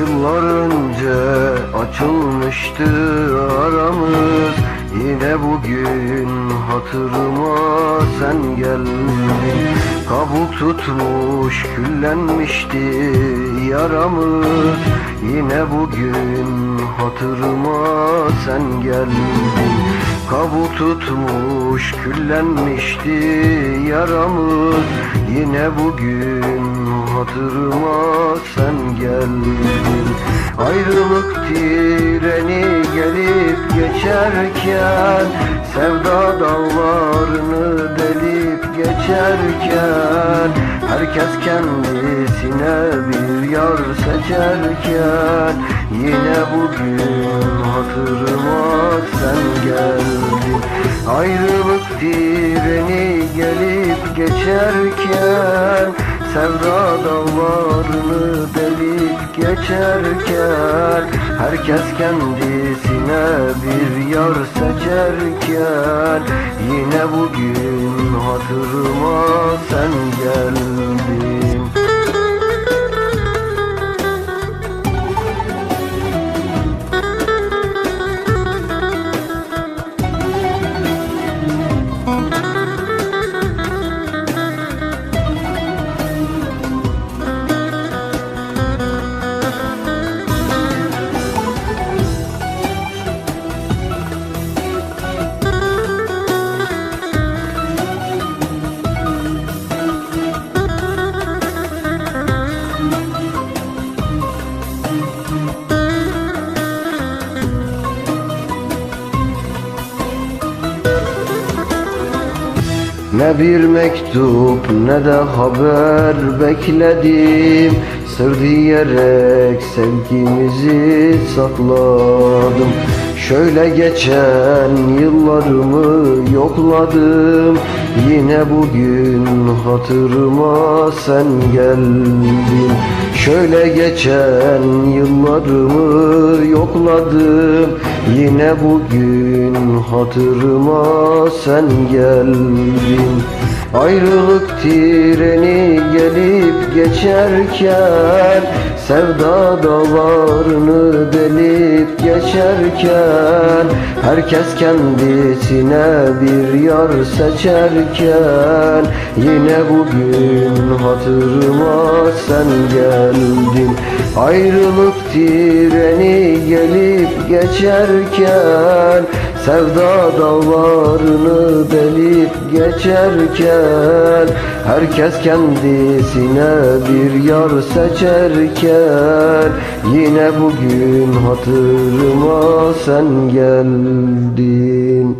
Yıllar önce açılmıştı aramız. Yine bugün hatırıma sen geldin. Kabuk tutmuş küllenmişti yaramız. Yine bugün hatırıma sen geldin. Kabuk tutmuş küllenmişti yaramız. Yine bugün hatırıma sen geldin. Ayrılık treni gelip geçerken Sevda dağlarını delip geçerken Herkes kendisine seçerken Yine bugün hatırıma sen geldin Ayrılık treni gelip geçerken Sevda dağlarını delip geçerken Herkes kendisine bir yar seçerken Yine bugün hatırıma sen geldin Ne bir mektup ne de haber bekledim. Sır diyerek sevgimizi sakladım Şöyle geçen yıllarımı yokladım. Yine bugün hatırıma sen geldin. Şöyle geçen yıllarımı yokladım. Yine bugün hatırıma sen geldin Ayrılık treni gelip geçerken Sevda dağlarını delip geçerken Herkes kendisine bir yar seçerken Yine bugün hatırıma sen geldin. Ayrılık treni gelip geçerken Sevda dağlarını delip geçerken Herkes kendisine bir yar seçerken Yine bugün hatırıma sen geldin